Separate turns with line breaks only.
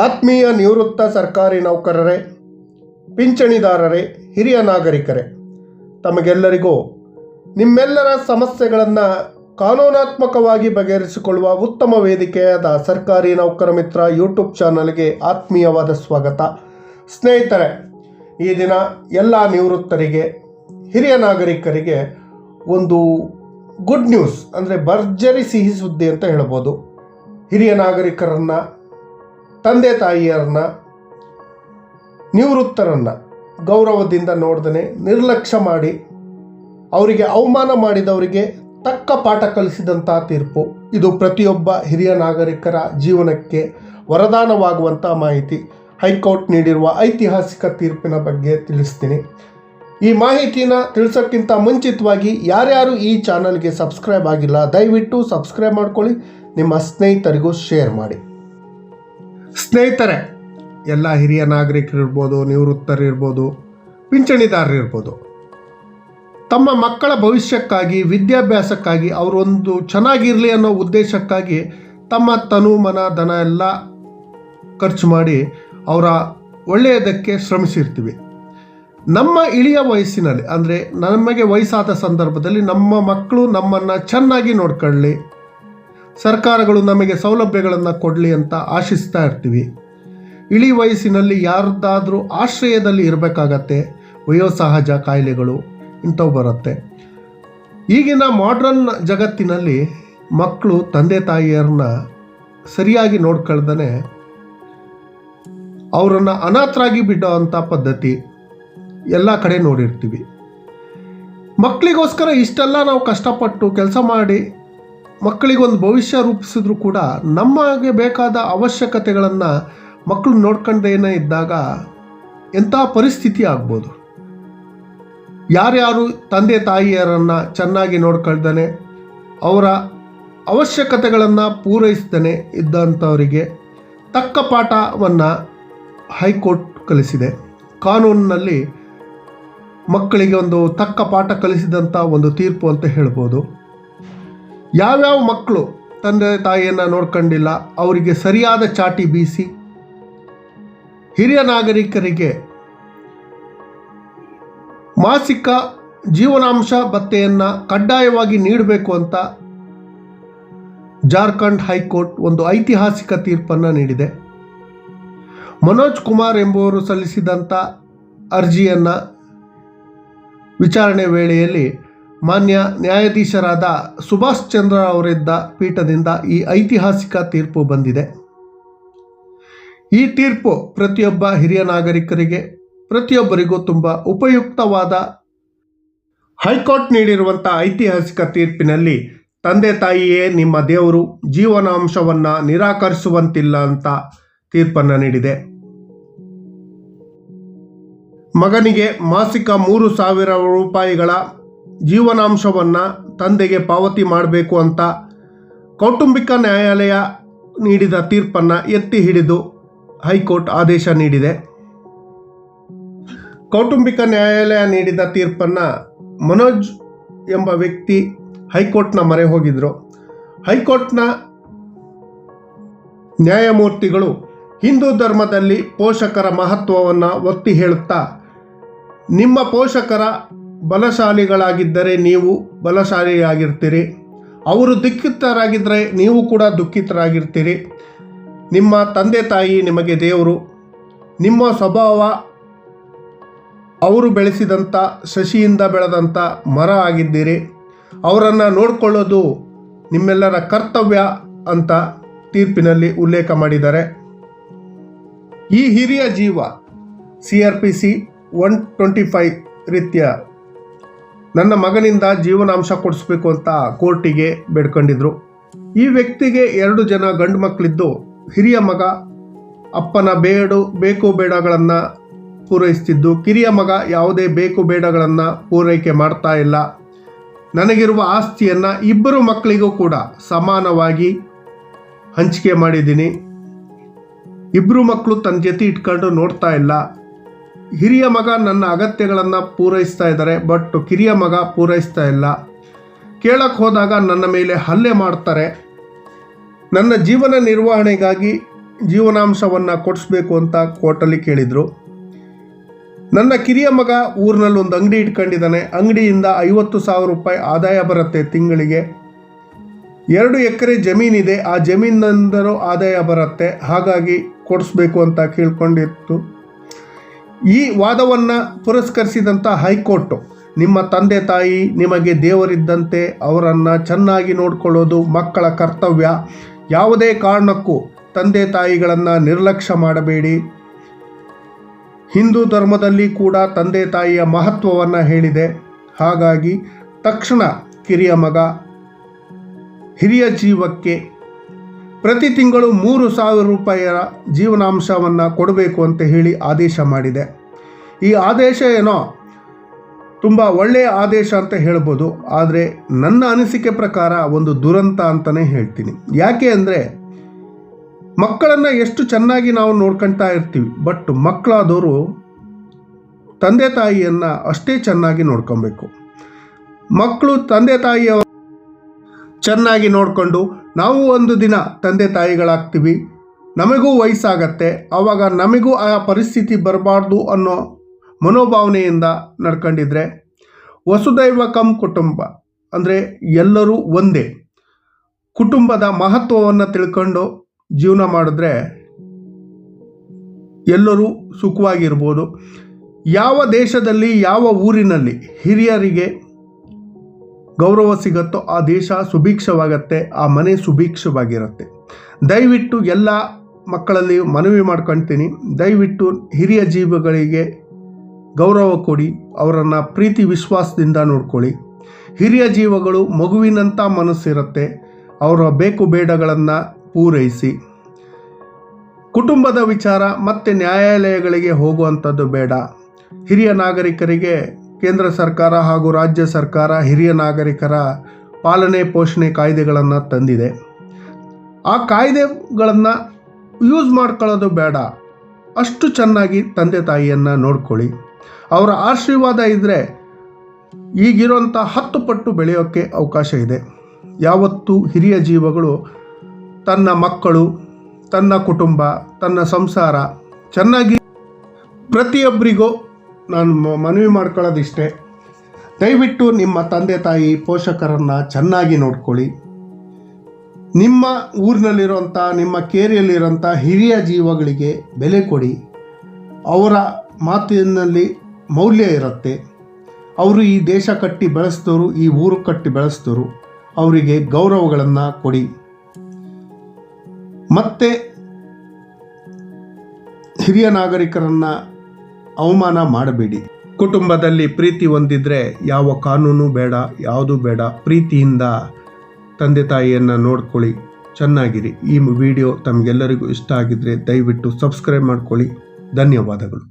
ಆತ್ಮೀಯ ನಿವೃತ್ತ ಸರ್ಕಾರಿ ನೌಕರರೇ, ಪಿಂಚಣಿದಾರರೇ, ಹಿರಿಯ ನಾಗರಿಕರೇ, ತಮಗೆಲ್ಲರಿಗೂ ನಿಮ್ಮೆಲ್ಲರ ಸಮಸ್ಯೆಗಳನ್ನು ಕಾನೂನಾತ್ಮಕವಾಗಿ ಬಗೆಹರಿಸಿಕೊಳ್ಳುವ ಉತ್ತಮ ವೇದಿಕೆಯಾದ ಸರ್ಕಾರಿ ನೌಕರ ಮಿತ್ರ ಯೂಟ್ಯೂಬ್ ಚಾನಲ್ಗೆ ಆತ್ಮೀಯವಾದ ಸ್ವಾಗತ. ಸ್ನೇಹಿತರೆ, ಈ ದಿನ ಎಲ್ಲ ನಿವೃತ್ತರಿಗೆ, ಹಿರಿಯ ನಾಗರಿಕರಿಗೆ ಒಂದು ಗುಡ್ ನ್ಯೂಸ್, ಅಂದರೆ ಭರ್ಜರಿ ಸಿಹಿ ಸುದ್ದಿ ಅಂತ ಹೇಳ್ಬೋದು. ಹಿರಿಯ ನಾಗರಿಕರನ್ನು ತಂದೆ ತಾಯಿಯರನ್ನ, ನಿವೃತ್ತರನ್ನು ಗೌರವದಿಂದ ನೋಡ್ದೇ ನಿರ್ಲಕ್ಷ್ಯ ಮಾಡಿ, ಅವರಿಗೆ ಅವಮಾನ ಮಾಡಿದವರಿಗೆ ತಕ್ಕ ಪಾಠ ಕಲಿಸಿದಂಥ ತೀರ್ಪು. ಇದು ಪ್ರತಿಯೊಬ್ಬ ಹಿರಿಯ ನಾಗರಿಕರ ಜೀವನಕ್ಕೆ ವರದಾನವಾಗುವಂಥ ಮಾಹಿತಿ. ಹೈಕೋರ್ಟ್ ನೀಡಿರುವ ಐತಿಹಾಸಿಕ ತೀರ್ಪಿನ ಬಗ್ಗೆ ತಿಳಿಸ್ತೀನಿ. ಈ ಮಾಹಿತಿನ ತಿಳಿಸೋಕ್ಕಿಂತ ಮುಂಚಿತವಾಗಿ ಯಾರ್ಯಾರು ಈ ಚಾನಲ್ಗೆ ಸಬ್ಸ್ಕ್ರೈಬ್ ಆಗಿಲ್ಲ, ದಯವಿಟ್ಟು ಸಬ್ಸ್ಕ್ರೈಬ್ ಮಾಡ್ಕೊಳ್ಳಿ. ನಿಮ್ಮ ಸ್ನೇಹಿತರಿಗೂ ಶೇರ್ ಮಾಡಿ. ಸ್ನೇಹಿತರೆ, ಎಲ್ಲ ಹಿರಿಯ ನಾಗರಿಕರಿರ್ಬೋದು, ನಿವೃತ್ತರಿರ್ಬೋದು, ಪಿಂಚಣಿದಾರರಿರ್ಬೋದು, ತಮ್ಮ ಮಕ್ಕಳ ಭವಿಷ್ಯಕ್ಕಾಗಿ, ವಿದ್ಯಾಭ್ಯಾಸಕ್ಕಾಗಿ ಅವರೊಂದು ಚೆನ್ನಾಗಿರಲಿ ಅನ್ನೋ ಉದ್ದೇಶಕ್ಕಾಗಿ ತಮ್ಮ ತನು, ಮನ, ಧನ ಎಲ್ಲ ಖರ್ಚು ಮಾಡಿ ಅವರ ಒಳ್ಳೆಯದಕ್ಕೆ ಶ್ರಮಿಸಿರ್ತೀವಿ. ನಮ್ಮ ಇಳಿಯ ವಯಸ್ಸಿನಲ್ಲಿ, ಅಂದರೆ ನಮಗೆ ವಯಸ್ಸಾದ ಸಂದರ್ಭದಲ್ಲಿ ನಮ್ಮ ಮಕ್ಕಳು ನಮ್ಮನ್ನು ಚೆನ್ನಾಗಿ ನೋಡ್ಕೊಳ್ಳಿ. ಸರ್ಕಾರಗಳು ನಮಗೆ ಸೌಲಭ್ಯಗಳನ್ನು ಕೊಡಲಿ ಅಂತ ಆಶಿಸ್ತಾ ಇರ್ತೀವಿ. ಇಳಿ ವಯಸ್ಸಿನಲ್ಲಿ ಯಾರ್ದಾದ್ರೂ ಆಶ್ರಯದಲ್ಲಿ ಇರಬೇಕಾಗತ್ತೆ. ವಯೋಸಹಜ ಕಾಯಿಲೆಗಳು ಇಂಥವು ಬರುತ್ತೆ. ಈಗಿನ ಮಾಡ್ರನ್ ಜಗತ್ತಿನಲ್ಲಿ ಮಕ್ಕಳು ತಂದೆ ತಾಯಿಯರನ್ನ ಸರಿಯಾಗಿ ನೋಡ್ಕೊಳ್ದೇ ಅವರನ್ನು ಅನಾಥರಾಗಿ ಬಿಡೋ ಅಂಥ ಪದ್ಧತಿ ಎಲ್ಲ ಕಡೆ ನೋಡಿರ್ತೀವಿ. ಮಕ್ಕಳಿಗೋಸ್ಕರ ಇಷ್ಟೆಲ್ಲ ನಾವು ಕಷ್ಟಪಟ್ಟು ಕೆಲಸ ಮಾಡಿ ಮಕ್ಕಳಿಗೊಂದು ಭವಿಷ್ಯ ರೂಪಿಸಿದ್ರು ಕೂಡ ನಮಗೆ ಬೇಕಾದ ಅವಶ್ಯಕತೆಗಳನ್ನು ಮಕ್ಕಳು ನೋಡ್ಕೊಂಡೇನೇ ಇದ್ದಾಗ ಎಂಥ ಪರಿಸ್ಥಿತಿ ಆಗ್ಬೋದು. ಯಾರ್ಯಾರು ತಂದೆ ತಾಯಿಯರನ್ನು ಚೆನ್ನಾಗಿ ನೋಡ್ಕೊಳ್ತಾನೆ, ಅವರ ಅವಶ್ಯಕತೆಗಳನ್ನು ಪೂರೈಸ್ತಾನೆ ಇದ್ದಂಥವರಿಗೆ ತಕ್ಕ ಪಾಠವನ್ನು ಹೈಕೋರ್ಟ್ ಕಲಿಸಿದೆ. ಕಾನೂನಿನಲ್ಲಿ ಮಕ್ಕಳಿಗೆ ಒಂದು ತಕ್ಕ ಪಾಠ ಕಲಿಸಿದಂಥ ಒಂದು ತೀರ್ಪು ಅಂತ ಹೇಳ್ಬೋದು. ಯಾವ್ಯಾವ ಮಕ್ಕಳು ತಂದೆ ತಾಯಿಯನ್ನು ನೋಡ್ಕೊಂಡಿಲ್ಲ, ಅವರಿಗೆ ಸರಿಯಾದ ಚಾಟಿ ಬೀಸಿ, ಹಿರಿಯ ನಾಗರಿಕರಿಗೆ ಮಾಸಿಕ ಜೀವನಾಂಶ ಭತ್ತೆಯನ್ನು ಕಡ್ಡಾಯವಾಗಿ ನೀಡಬೇಕು ಅಂತ ಜಾರ್ಖಂಡ್ ಹೈಕೋರ್ಟ್ ಒಂದು ಐತಿಹಾಸಿಕ ತೀರ್ಪನ್ನು ನೀಡಿದೆ. ಮನೋಜ್ ಕುಮಾರ್ ಎಂಬುವರು ಸಲ್ಲಿಸಿದಂಥ ಅರ್ಜಿಯನ್ನು ವಿಚಾರಣೆ ವೇಳೆಯಲ್ಲಿ ಮಾನ್ಯ ನ್ಯಾಯಾಧೀಶರಾದ ಸುಭಾಷ್ ಚಂದ್ರ ಅವರಿದ್ದ ಪೀಠದಿಂದ ಈ ಐತಿಹಾಸಿಕ ತೀರ್ಪು ಬಂದಿದೆ. ಈ ತೀರ್ಪು ಪ್ರತಿಯೊಬ್ಬ ಹಿರಿಯ ನಾಗರಿಕರಿಗೆ, ಪ್ರತಿಯೊಬ್ಬರಿಗೂ ತುಂಬ ಉಪಯುಕ್ತವಾದ ಹೈಕೋರ್ಟ್ ನೀಡಿರುವಂಥ ಐತಿಹಾಸಿಕ ತೀರ್ಪಿನಲ್ಲಿ ತಂದೆ ತಾಯಿಯೇ ನಿಮ್ಮ ದೇವರು ಜೀವನಾಂಶವನ್ನು ನಿರಾಕರಿಸುವಂತಿಲ್ಲ ಅಂತ ತೀರ್ಪನ್ನು ನೀಡಿದೆ. ಮಗನಿಗೆ ಮಾಸಿಕ ಮೂರು ಸಾವಿರ ರೂಪಾಯಿಗಳ ಜೀವನಾಂಶವನ್ನು ತಂದೆಗೆ ಪಾವತಿ ಮಾಡಬೇಕು ಅಂತ ಕೌಟುಂಬಿಕ ನ್ಯಾಯಾಲಯ ನೀಡಿದ ತೀರ್ಪನ್ನು ಎತ್ತಿ ಹಿಡಿದು ಹೈಕೋರ್ಟ್ ಆದೇಶ ನೀಡಿದೆ. ಕೌಟುಂಬಿಕ ನ್ಯಾಯಾಲಯ ನೀಡಿದ ತೀರ್ಪನ್ನು ಮನೋಜ್ ಎಂಬ ವ್ಯಕ್ತಿ ಹೈಕೋರ್ಟ್ನ ಮೊರೆ ಹೋಗಿದ್ರು. ಹೈಕೋರ್ಟ್ನ ನ್ಯಾಯಮೂರ್ತಿಗಳು ಹಿಂದೂ ಧರ್ಮದಲ್ಲಿ ಪೋಷಕರ ಮಹತ್ವವನ್ನು ಒತ್ತಿ ಹೇಳುತ್ತಾ, ನಿಮ್ಮ ಪೋಷಕರ ಬಲಶಾಲಿಗಳಾಗಿದ್ದರೆ ನೀವು ಬಲಶಾಲಿಯಾಗಿರ್ತೀರಿ. ಅವರು ದುಃಖಿತರಾಗಿದ್ದರೆ ನೀವು ಕೂಡ ದುಃಖಿತರಾಗಿರ್ತೀರಿ. ನಿಮ್ಮ ತಂದೆ ತಾಯಿ ನಿಮಗೆ ದೇವರು. ನಿಮ್ಮ ಸ್ವಭಾವ ಅವರು ಬೆಳೆಸಿದಂಥ, ಶಶಿಯಿಂದ ಬೆಳೆದಂಥ ಮರ ಆಗಿದ್ದೀರಿ. ಅವರನ್ನು ನೋಡಿಕೊಳ್ಳೋದು ನಿಮ್ಮೆಲ್ಲರ ಕರ್ತವ್ಯ ಅಂತ ತೀರ್ಪಿನಲ್ಲಿ ಉಲ್ಲೇಖ ಮಾಡಿದ್ದಾರೆ. ಈ ಹಿರಿಯ ಜೀವ C R P C one twenty five ರೀತಿಯ ನನ್ನ ಮಗನಿಂದ ಜೀವನಾಂಶ ಕೊಡಿಸ್ಬೇಕು ಅಂತ ಕೋರ್ಟಿಗೆ ಬೇಡ್ಕೊಂಡಿದ್ರು. ಈ ವ್ಯಕ್ತಿಗೆ ಎರಡು ಜನ ಗಂಡು ಮಕ್ಕಳಿದ್ದು ಹಿರಿಯ ಮಗ ಅಪ್ಪನ ಬೇಡು, ಬೇಕು ಬೇಡಗಳನ್ನು ಪೂರೈಸ್ತಿದ್ದು. ಕಿರಿಯ ಮಗ ಯಾವುದೇ ಬೇಕು ಬೇಡಗಳನ್ನು ಪೂರೈಕೆ ಮಾಡ್ತಾ ಇಲ್ಲ. ನನಗಿರುವ ಆಸ್ತಿಯನ್ನು ಇಬ್ಬರು ಮಕ್ಕಳಿಗೂ ಕೂಡ ಸಮಾನವಾಗಿ ಹಂಚಿಕೆ ಮಾಡಿದ್ದೀನಿ. ಇಬ್ಬರು ಮಕ್ಕಳು ತನ್ನ ಜೊತೆ ಇಟ್ಕೊಂಡು ನೋಡ್ತಾ ಇಲ್ಲ. ಹಿರಿಯ ಮಗ ನನ್ನ ಅಗತ್ಯಗಳನ್ನು ಪೂರೈಸ್ತಾ ಇದ್ದಾರೆ, ಬಟ್ ಕಿರಿಯ ಮಗ ಪೂರೈಸ್ತಾ ಇಲ್ಲ. ಕೇಳಕ್ಕೆ ಹೋದಾಗ ನನ್ನ ಮೇಲೆ ಹಲ್ಲೆ ಮಾಡ್ತಾರೆ. ನನ್ನ ಜೀವನ ನಿರ್ವಹಣೆಗಾಗಿ ಜೀವನಾಂಶವನ್ನು ಕೊಡಿಸ್ಬೇಕು ಅಂತ ಕೋರ್ಟಲ್ಲಿ ಕೇಳಿದರು. ನನ್ನ ಕಿರಿಯ ಮಗ ಊರಿನಲ್ಲಿ ಒಂದು ಅಂಗಡಿ ಇಟ್ಕೊಂಡಿದ್ದಾನೆ. ಅಂಗಡಿಯಿಂದ ಐವತ್ತು ಸಾವಿರ ರೂಪಾಯಿ ಆದಾಯ ಬರುತ್ತೆ ತಿಂಗಳಿಗೆ. ಎರಡು ಎಕರೆ ಜಮೀನಿದೆ ಆ ಜಮೀನಿಂದಲೂ ಆದಾಯ ಬರುತ್ತೆ. ಹಾಗಾಗಿ ಕೊಡಿಸ್ಬೇಕು ಅಂತ ಕೇಳ್ಕೊಂಡಿತ್ತು. ಈ ವಾದವನ್ನು ಪುರಸ್ಕರಿಸಿದಂಥ ಹೈಕೋರ್ಟು, ನಿಮ್ಮ ತಂದೆ ತಾಯಿ ನಿಮಗೆ ದೇವರಿದ್ದಂತೆ ಅವರನ್ನು ಚೆನ್ನಾಗಿ ನೋಡಿಕೊಳ್ಳೋದು ಮಕ್ಕಳ ಕರ್ತವ್ಯ. ಯಾವುದೇ ಕಾರಣಕ್ಕೂ ತಂದೆ ತಾಯಿಗಳನ್ನು ನಿರ್ಲಕ್ಷ್ಯ ಮಾಡಬೇಡಿ. ಹಿಂದೂ ಧರ್ಮದಲ್ಲಿ ಕೂಡ ತಂದೆ ತಾಯಿಯ ಮಹತ್ವವನ್ನು ಹೇಳಿದೆ. ಹಾಗಾಗಿ ತಕ್ಷಣ ಕಿರಿಯ ಮಗ, ಹಿರಿಯ ಜೀವಕ್ಕೆ ಪ್ರತಿ ತಿಂಗಳು ಮೂರು ಸಾವಿರ ರೂಪಾಯಿಯ ಜೀವನಾಂಶವನ್ನು ಕೊಡಬೇಕು ಅಂತ ಹೇಳಿ ಆದೇಶ ಮಾಡಿದೆ. ಈ ಆದೇಶ ಏನೋ ತುಂಬ ಒಳ್ಳೆಯ ಆದೇಶ ಅಂತ ಹೇಳ್ಬೋದು. ಆದರೆ ನನ್ನ ಅನಿಸಿಕೆ ಪ್ರಕಾರ ಒಂದು ದುರಂತ ಅಂತಲೇ ಹೇಳ್ತೀನಿ. ಯಾಕೆ ಅಂದರೆ ಮಕ್ಕಳನ್ನು ಎಷ್ಟು ಚೆನ್ನಾಗಿ ನಾವು ನೋಡ್ಕೊಳ್ತಾ ಇರ್ತೀವಿ, ಬಟ್ ಮಕ್ಕಳಾದವರು ತಂದೆ ತಾಯಿಯನ್ನು ಅಷ್ಟೇ ಚೆನ್ನಾಗಿ ನೋಡ್ಕೊಬೇಕು. ಮಕ್ಕಳು ತಂದೆ ತಾಯಿಯ ಚೆನ್ನಾಗಿ ನೋಡಿಕೊಂಡು ನಾವು ಒಂದು ದಿನ ತಂದೆ ತಾಯಿಗಳಾಗ್ತೀವಿ. ನಮಗೂ ವಯಸ್ಸಾಗತ್ತೆ. ಆವಾಗ ನಮಗೂ ಆ ಪರಿಸ್ಥಿತಿ ಬರಬಾರ್ದು ಅನ್ನೋ ಮನೋಭಾವನೆಯಿಂದ ನಡ್ಕೊಂಡಿದ್ರೆ ವಸುದೈವ ಕಂ ಕುಟುಂಬ ಅಂದರೆ ಎಲ್ಲರೂ ಒಂದೇ. ಕುಟುಂಬದ ಮಹತ್ವವನ್ನು ತಿಳ್ಕೊಂಡು ಜೀವನ ಮಾಡಿದ್ರೆ ಎಲ್ಲರೂ ಸುಖವಾಗಿರ್ಬೋದು. ಯಾವ ದೇಶದಲ್ಲಿ, ಯಾವ ಊರಿನಲ್ಲಿ ಹಿರಿಯರಿಗೆ ಗೌರವ ಸಿಗುತ್ತೋ ಆ ದೇಶ ಸುಭಿಕ್ಷವಾಗತ್ತೆ, ಆ ಮನೆ ಸುಭಿಕ್ಷವಾಗಿರುತ್ತೆ. ದಯವಿಟ್ಟು ಎಲ್ಲ ಮಕ್ಕಳಲ್ಲಿ ಮನವಿ ಮಾಡ್ಕೊಳ್ತೀನಿ ದಯವಿಟ್ಟು ಹಿರಿಯ ಜೀವಗಳಿಗೆ ಗೌರವ ಕೊಡಿ, ಅವರನ್ನು ಪ್ರೀತಿ ವಿಶ್ವಾಸದಿಂದ ನೋಡ್ಕೊಳ್ಳಿ. ಹಿರಿಯ ಜೀವಗಳು ಮಗುವಿನಂಥ ಮನಸ್ಸಿರುತ್ತೆ, ಅವರ ಬೇಕು ಬೇಡಗಳನ್ನು ಪೂರೈಸಿ. ಕುಟುಂಬದ ವಿಚಾರ ಮತ್ತೆ ನ್ಯಾಯಾಲಯಗಳಿಗೆ ಹೋಗುವಂಥದ್ದು ಬೇಡ. ಹಿರಿಯ ನಾಗರಿಕರಿಗೆ ಕೇಂದ್ರ ಸರ್ಕಾರ ಹಾಗೂ ರಾಜ್ಯ ಸರ್ಕಾರ ಹಿರಿಯ ನಾಗರಿಕರ ಪಾಲನೆ ಪೋಷಣೆ ಕಾಯ್ದೆಗಳನ್ನು ತಂದಿದೆ. ಆ ಕಾಯ್ದೆಗಳನ್ನು ಯೂಸ್ ಮಾಡ್ಕೊಳ್ಳೋದು ಬೇಡ. ಅಷ್ಟು ಚೆನ್ನಾಗಿ ತಂದೆ ತಾಯಿಯನ್ನು ನೋಡ್ಕೊಳ್ಳಿ. ಅವರ ಆಶೀರ್ವಾದ ಇದ್ದರೆ ಈಗಿರೋಂಥ ಹತ್ತು ಪಟ್ಟು ಬೆಳೆಯೋಕ್ಕೆ ಅವಕಾಶ ಇದೆ. ಯಾವತ್ತೂ ಹಿರಿಯ ಜೀವಗಳು ತನ್ನ ಮಕ್ಕಳು, ತನ್ನ ಕುಟುಂಬ, ತನ್ನ ಸಂಸಾರ ಚೆನ್ನಾಗಿ ಪ್ರತಿಯೊಬ್ಬರಿಗೂ ನಾನು ಮನವಿ ಮಾಡ್ಕೊಳ್ಳೋದಿಷ್ಟೇ. ದಯವಿಟ್ಟು ನಿಮ್ಮ ತಂದೆ ತಾಯಿ, ಪೋಷಕರನ್ನು ಚೆನ್ನಾಗಿ ನೋಡ್ಕೊಳ್ಳಿ. ನಿಮ್ಮ ಊರಿನಲ್ಲಿರೋಂಥ ನಿಮ್ಮ ಕೇರಿಯಲ್ಲಿರೋಂಥ ಹಿರಿಯ ಜೀವಗಳಿಗೆ ಬೆಲೆ ಕೊಡಿ. ಅವರ ಮಾತಿನಲ್ಲಿ ಮೌಲ್ಯ ಇರುತ್ತೆ. ಅವರು ಈ ದೇಶ ಕಟ್ಟಿ ಬೆಳೆಸಿದವರು, ಈ ಊರು ಕಟ್ಟಿ ಬೆಳೆಸಿದವರು, ಅವರಿಗೆ ಗೌರವಗಳನ್ನು ಕೊಡಿ. ಮತ್ತೆ ಹಿರಿಯ ನಾಗರಿಕರನ್ನು ಅವಮಾನ ಮಾಡಬೇಡಿ. ಕುಟುಂಬದಲ್ಲಿ ಪ್ರೀತಿ ಹೊಂದಿದ್ರೆ ಯಾವ ಕಾನೂನು ಬೇಡ, ಯಾವುದು ಬೇಡ, ಪ್ರೀತಿಯಿಂದ ತಂದೆ ತಾಯಿಯನ್ನು ನೋಡ್ಕೊಳ್ಳಿ. ಚೆನ್ನಾಗಿರಿ. ಈ ವಿಡಿಯೋ ತಮಗೆಲ್ಲರಿಗೂ ಇಷ್ಟ ಆಗಿದ್ರೆ ದಯವಿಟ್ಟು ಸಬ್ಸ್ಕ್ರೈಬ್ ಮಾಡ್ಕೊಳ್ಳಿ. ಧನ್ಯವಾದಗಳು.